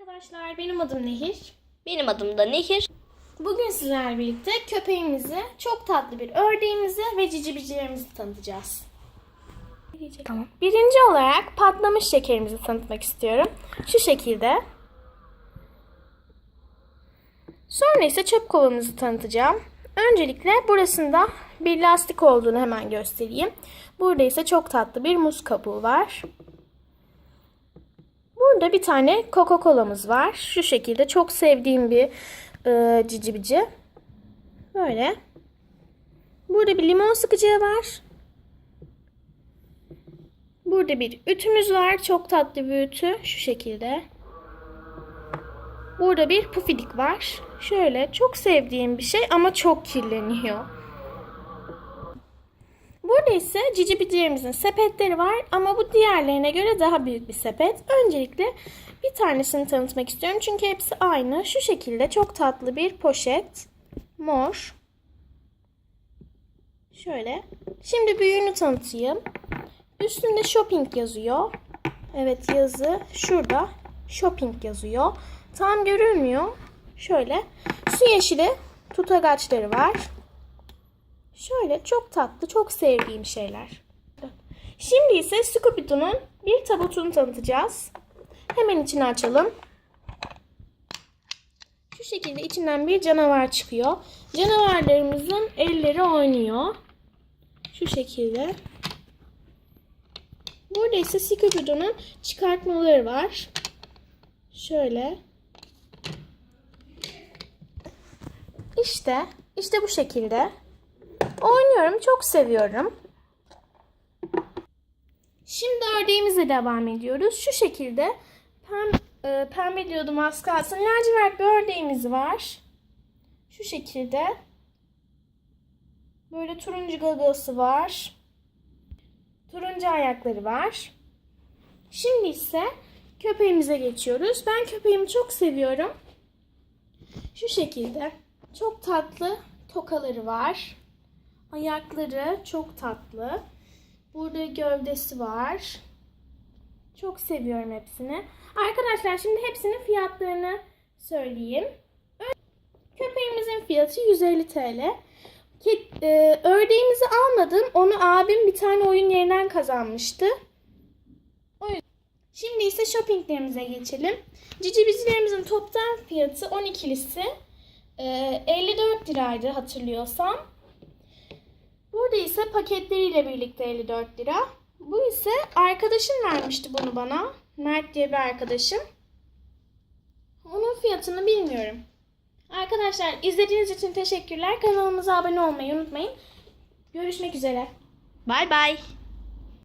Arkadaşlar benim adım Nehir. Benim adım da Nehir. Bugün sizlerle birlikte köpeğimizi, çok tatlı bir ördeğimizi ve cicibicilerimizi tanıtacağız. Tamam. Birinci olarak patlamış şekerimizi tanıtmak istiyorum. Şu şekilde. Sonra ise çöp kovamızı tanıtacağım. Öncelikle burasında bir lastik olduğunu hemen göstereyim. Burada ise çok tatlı bir muz kabuğu var. Burada bir tane Coca-Cola'mız var. Şu şekilde çok sevdiğim bir e, cicibici. Böyle. Burada bir limon sıkacağı var. Burada bir ütümüz var. Çok tatlı bir ütü. Şu şekilde. Burada bir pufidik var. Şöyle çok sevdiğim bir şey ama çok kirleniyor. Burada ise cicibicilerimizin sepetleri var ama bu diğerlerine göre daha büyük bir sepet. Öncelikle bir tanesini tanıtmak istiyorum çünkü hepsi aynı. Şu şekilde çok tatlı bir poşet. Mor. Şöyle. Şimdi büyüğünü tanıtayım. Üstünde shopping yazıyor. Evet yazı şurada. Shopping yazıyor. Tam görünmüyor. Şöyle. Su yeşili tutagaçları var. Şöyle çok tatlı, çok sevdiğim şeyler. Şimdi ise Scooby-Doo'nun bir tabutunu tanıtacağız. Hemen içini açalım. Şu şekilde içinden bir canavar çıkıyor. Canavarlarımızın elleri oynuyor. Şu şekilde. Burada ise Scooby-Doo'nun çıkartmaları var. Şöyle. İşte, işte bu şekilde. Oynuyorum, çok seviyorum. Şimdi ördeğimize devam ediyoruz. Şu şekilde pem, e, pembe diyordum az kalsın. Lacivert bir ördeğimiz var. Şu şekilde. Böyle turuncu gagası var. Turuncu ayakları var. Şimdi ise köpeğimize geçiyoruz. Ben köpeğimi çok seviyorum. Şu şekilde. Çok tatlı tokaları var. Ayakları çok tatlı. Burada gövdesi var. Çok seviyorum hepsini. Arkadaşlar şimdi hepsinin fiyatlarını söyleyeyim. Köpeğimizin fiyatı 150 TL. E, ördeğimizi almadım. Onu abim bir tane oyun yerinden kazanmıştı. Şimdi ise shoppinglerimize geçelim. Cicibicilerimizin toptan fiyatı 12'lisi e, 54 liraydı hatırlıyorsam. İse paketleriyle birlikte 54 lira. Bu ise arkadaşım vermişti bunu bana. Mert diye bir arkadaşım. Onun fiyatını bilmiyorum. Arkadaşlar izlediğiniz için teşekkürler. Kanalımıza abone olmayı unutmayın. Görüşmek üzere. Bay bay.